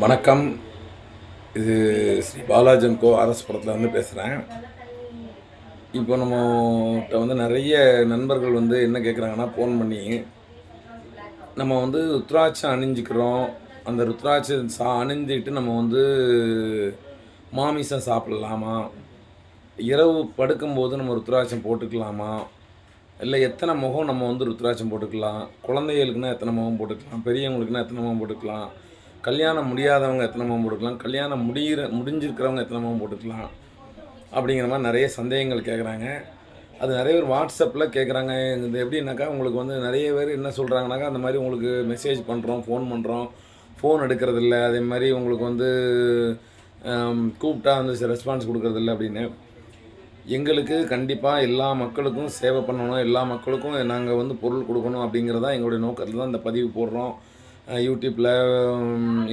வணக்கம். இது ஸ்ரீ பாலாஜன் கோ அரசு புறத்துலேருந்து பேசுகிறேன் இப்போ நம்மகிட்ட வந்து நிறைய நண்பர்கள் வந்து என்ன கேட்குறாங்கன்னா ஃபோன் பண்ணி நம்ம வந்து ருத்ராட்சம் அணிஞ்சிக்கிறோம். அந்த ருத்ராட்சம் சா அணிஞ்சிட்டு நம்ம வந்து மாமிசம் சாப்பிடலாமா? இரவு படுக்கும்போது நம்ம ருத்ராட்சம் போட்டுக்கலாமா? இல்லை எத்தனை முகம் நம்ம வந்து ருத்ராட்சம் போட்டுக்கலாம்? குழந்தைகளுக்குன்னா எத்தனை முகம் போட்டுக்கலாம்? பெரியவங்களுக்குன்னா எத்தனை முகம் போட்டுக்கலாம்? கல்யாணம் முடியாதவங்க எத்தனை முகம் போட்டுக்கலாம்? கல்யாணம் முடிகிற முடிஞ்சிருக்கிறவங்க எத்தனை முகம் போட்டுக்கலாம்? அப்படிங்கிற மாதிரி நிறைய சந்தேகங்கள் கேட்குறாங்க அது நிறைய பேர் வாட்ஸ்அப்பில் கேட்குறாங்க இது எப்படின்னாக்கா உங்களுக்கு வந்து நிறைய பேர் என்ன சொல்கிறாங்கனாக்கா அந்த மாதிரி உங்களுக்கு மெசேஜ் பண்ணுறோம் ஃபோன் பண்ணுறோம் ஃபோன் எடுக்கிறதில்ல. அதே மாதிரி உங்களுக்கு வந்து கூப்பிட்டா வந்து ரெஸ்பான்ஸ் கொடுக்குறதில்ல அப்படின்னு. எங்களுக்கு கண்டிப்பாக எல்லா மக்களுக்கும் சேவை பண்ணணும். எல்லா மக்களுக்கும் நாங்கள் வந்து பொருள் கொடுக்கணும் அப்படிங்கிறதான் எங்களுடைய நோக்கத்தில் தான் இந்த பதிவு போடுறோம். யூடியூப்பில்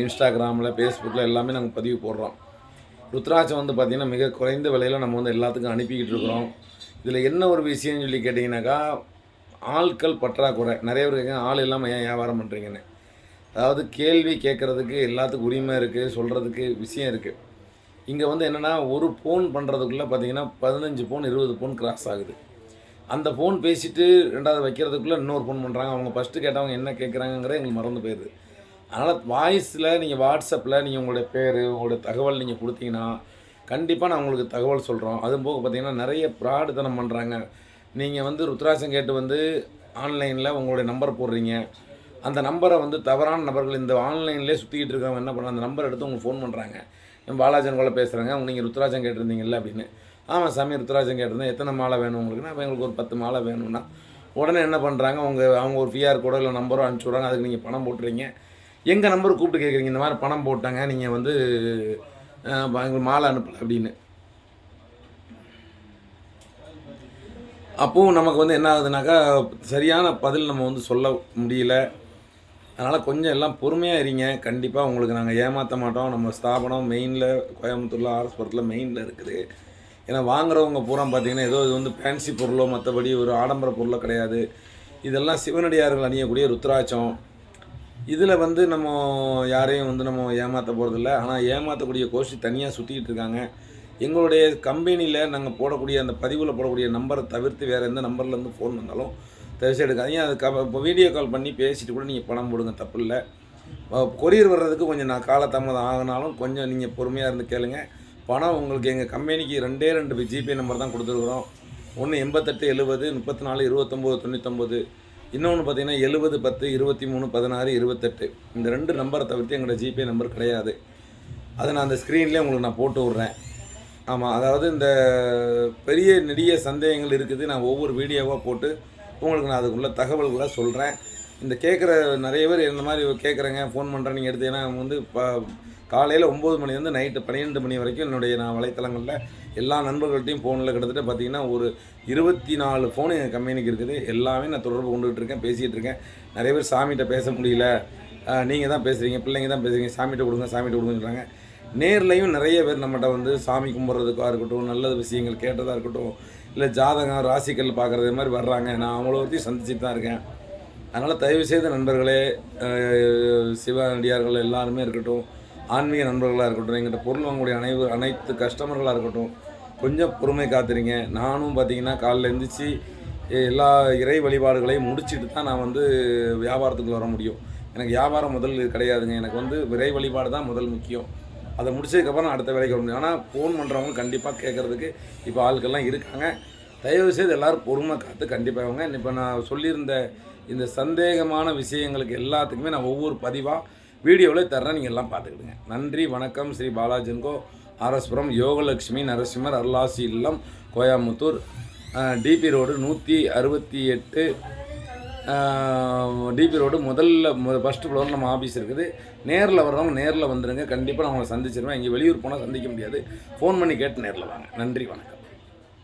இன்ஸ்டாகிராமில் ஃபேஸ்புக்கில் எல்லாமே நாங்கள் பதிவு போடுறோம். ருத்ராட்சம் வந்து பார்த்திங்கன்னா மிக குறைந்த விலையில் நம்ம வந்து எல்லாத்துக்கும் அனுப்பிக்கிட்டு இருக்கிறோம். இதில் என்ன ஒரு விஷயம்னு சொல்லி கேட்டிங்கனாக்கா ஆட்கள் பற்றாக்குறை. நிறைய பேர் கேட்குங்க ஆள் இல்லாமல் ஏன் வியாபாரம் பண்ணுறீங்கன்னு அதாவது கேள்வி கேட்குறதுக்கு எல்லாத்துக்கும் உரிமை இருக்குது சொல்கிறதுக்கு விஷயம் இருக்குது இங்கே வந்து என்னென்னா ஒரு ஃபோன் பண்ணுறதுக்குள்ளே பார்த்தீங்கன்னா பதினஞ்சு ஃபோன் இருபது ஃபோன் கிராஸ் ஆகுது. அந்த ஃபோன் பேசிட்டு ரெண்டாவது வைக்கிறதுக்குள்ளே இன்னொரு ஃபோன் பண்ணுறாங்க அவங்க ஃபஸ்ட்டு கேட்டவங்க என்ன கேட்குறாங்கங்கிறத எங்களுக்கு மறந்து போயிடுது அதனால் வாய்ஸில் நீங்கள் வாட்ஸ்அப்பில் நீங்கள் உங்களுடைய பேர் உங்களுடைய தகவல் நீங்கள் கொடுத்தீங்கன்னா கண்டிப்பாக நான் உங்களுக்கு தகவல் சொல்கிறோம் அதுவும் போக பார்த்தீங்கன்னா நிறைய ப்ராடுத்தனம் பண்ணுறாங்க நீங்கள் வந்து ருத்ராசம் கேட்டு வந்து ஆன்லைனில் உங்களுடைய நம்பர் போடுறீங்க. அந்த நம்பரை வந்து தவறான நபர்கள் இந்த ஆன்லைன்லேயே சுற்றிக்கிட்டு இருக்கவங்க என்ன பண்ணுறாங்க அந்த நம்பர் எடுத்து உங்களுக்கு ஃபோன் பண்ணுறாங்க பாலாஜன் கூட பேசுகிறாங்க அவங்க நீங்கள் ருத்ராஜன் கேட்டிருந்தீங்கல்ல அப்படின்னு. ஆமாம் சாமி ருத்ராஜன் கேட்டிருந்தேன் எத்தனை மாலை வேணும் உங்களுக்குன்னா அப்போ எங்களுக்கு ஒரு பத்து மாலை வேணும்னா. உடனே என்ன பண்ணுறாங்க அவங்க அவங்க ஒரு பிஆர் கூட இல்லை நம்பரோ அனுப்பிச்சி விட்றாங்க அதுக்கு நீங்கள் பணம் போட்டுறீங்க. எங்கள் நம்பர் கூப்பிட்டு கேட்குறீங்க இந்த மாதிரி பணம் போட்டாங்க நீங்கள் வந்து எங்களுக்கு மாலை அனுப்பலை அப்படின்னு. அப்போவும் நமக்கு வந்து என்ன ஆகுதுனாக்கா சரியான பதில் நம்ம வந்து சொல்ல முடியல. அதனால் கொஞ்சம் எல்லாம் பொறுமையாக இருங்க. கண்டிப்பாக உங்களுக்கு நாங்கள் ஏமாற்ற மாட்டோம். நம்ம ஸ்தாபனம் மெயினில் கோயம்புத்தூரில் ஆர்எஸ்புரத்தில் மெயினில் இருக்குது. ஏன்னா வாங்குறவங்க பூரா பார்த்தீங்கன்னா ஏதோ இது வந்து ஃபேன்சி பொருளோ மற்றபடி ஒரு ஆடம்பர பொருளோ கிடையாது. இதெல்லாம் சிவனடியார்கள் அணியக்கூடிய ருத்ராட்சம். இதில் வந்து நம்ம யாரையும் வந்து நம்ம ஏமாற்ற போகிறதில்ல ஆனால் ஏமாற்றக்கூடிய கோஷ்டி தனியாக சுற்றிக்கிட்டு இருக்காங்க. எங்களுடைய கம்பெனியில் நாங்கள் போடக்கூடிய அந்த பதிவில் போடக்கூடிய நம்பரை தவிர்த்து வேறு எந்த நம்பர்லேருந்து ஃபோன் வந்தாலும் தயவுசெய்து எடுக்காதீங்க. அது க இப்போ வீடியோ கால் பண்ணி பேசிட்டு கூட நீங்கள் பணம் போடுங்க தப்பு இல்லை. கொரியர் வர்றதுக்கு கொஞ்சம் நான் காலதாமதம் ஆகினாலும் கொஞ்சம் நீங்கள் பொறுமையாக இருந்து கேளுங்கள் பணம் உங்களுக்கு எங்கள் கம்பெனிக்கு ரெண்டே ரெண்டு ஜிபே நம்பர் தான் கொடுத்துருக்குறோம். ஒன்று எண்பத்தெட்டு எழுபது முப்பத்தி நாலு இருபத்தொம்போது தொண்ணூத்தொம்பது. இன்னொன்று பார்த்தீங்கன்னா எழுபது பத்து இருபத்தி மூணு பதினாறு இருபத்தெட்டு. இந்த ரெண்டு நம்பரை தவிர்த்து எங்களோட ஜிபே நம்பர் கிடையாது. அதை நான் அந்த ஸ்க்ரீன்லேயே உங்களுக்கு நான் போட்டு விட்றேன். ஆமாம் அதாவது இந்த பெரிய நெடிய சந்தேகங்கள் இருக்குது. நான் ஒவ்வொரு வீடியோவாக போட்டு உங்களுக்கு நான் அதுக்குள்ள தகவல்களை சொல்கிறேன் இந்த கேட்குற நிறைய பேர் இந்த மாதிரி கேட்குறேங்க ஃபோன் பண்ணுறேன் நீங்கள் எடுத்தீங்கன்னா வந்து ப காலையில் ஒம்பது மணிலேருந்து நைட்டு பன்னிரெண்டு மணி வரைக்கும் என்னுடைய நான் வலைத்தளங்களில் எல்லா நண்பர்கள்ட்டையும் ஃபோனில் கிட்டத்தட்ட பார்த்தீங்கன்னா ஒரு இருபத்தி நாலு ஃபோன் எங்கள் கம்பெனிக்கு இருக்குது. எல்லாமே நான் தொடர்பு கொண்டுகிட்டு இருக்கேன் பேசிகிட்டு இருக்கேன். நிறைய பேர் சாமிகிட்ட பேச முடியல. நீங்கள் தான் பேசுகிறீங்க பிள்ளைங்க தான் பேசுகிறீங்க சாமிகிட்ட கொடுங்க சாமிகிட்ட கொடுங்கன்னு சொல்கிறாங்க நேர்லையும் நிறைய பேர் நம்மகிட்ட வந்து சாமி கும்பிட்றதுக்காக இருக்கட்டும் நல்ல விஷயங்கள் கேட்டதாக இருக்கட்டும் இல்லை ஜாதகம் ராசிக்கல் பார்க்குறது மாதிரி வர்றாங்க. நான் அவங்கள ஒருத்தையும் சந்திச்சுட்டு தான் இருக்கேன். அதனால் தயவுசெய்து நண்பர்களே அஹ், சிவனடியார்கள் எல்லாருமே இருக்கட்டும் ஆன்மீக நண்பர்களாக இருக்கட்டும் எங்கிட்ட பொருள் வாங்கக்கூடிய அனைவரு அனைத்து கஸ்டமர்களாக இருக்கட்டும் கொஞ்சம் பொறுமை காத்துறீங்க நானும் பார்த்தீங்கன்னா காலைல எழுந்திரிச்சு எல்லா இறை வழிபாடுகளையும் முடிச்சுட்டு தான் நான் வந்து வியாபாரத்துக்கு வர முடியும். எனக்கு வியாபாரம் முதல் கிடையாதுங்க. எனக்கு வந்து விரை வழிபாடு தான் முதல் முக்கியம். அதை முடிச்சதுக்கப்புறம் நான் அடுத்த வேலைக்கு வர முடியும். ஆனால் ஃபோன் பண்ணுறவங்க கண்டிப்பாக கேட்குறதுக்கு இப்போ ஆட்கள்லாம் இருக்காங்க. தயவு செய்து எல்லோரும் பொறுமை காத்து கண்டிப்பாக அவங்க இப்போ நான் சொல்லியிருந்த இந்த சந்தேகமான விஷயங்களுக்கு எல்லாத்துக்குமே நான் ஒவ்வொரு பதிவாக வீடியோவில் தர்றேன் நீங்கள் எல்லாம் பார்த்துக்கிடுங்க. நன்றி வணக்கம். ஸ்ரீ பாலாஜன்கோ ஆர்எஸ்புரம் யோகலட்சுமி நரசிம்மர் அருளாசி இல்லம் கோயம்புத்தூர் டிபி ரோடு நூற்றி அறுபத்தி எட்டு. டிபி ரோடு முதல்ல முத ஃபஸ்ட்டு ஃப்ளோரில் நம்ம ஆஃபீஸ் இருக்குது. நேரில் வர்றவங்க நேரில் வந்துடுங்க கண்டிப்பாக நான் உங்களை சந்திச்சிருவேன். இங்கே வெளியூர் போனால் சந்திக்க முடியாது. ஃபோன் பண்ணி கேட்டு நேரில் வாங்க. நன்றி வணக்கம்.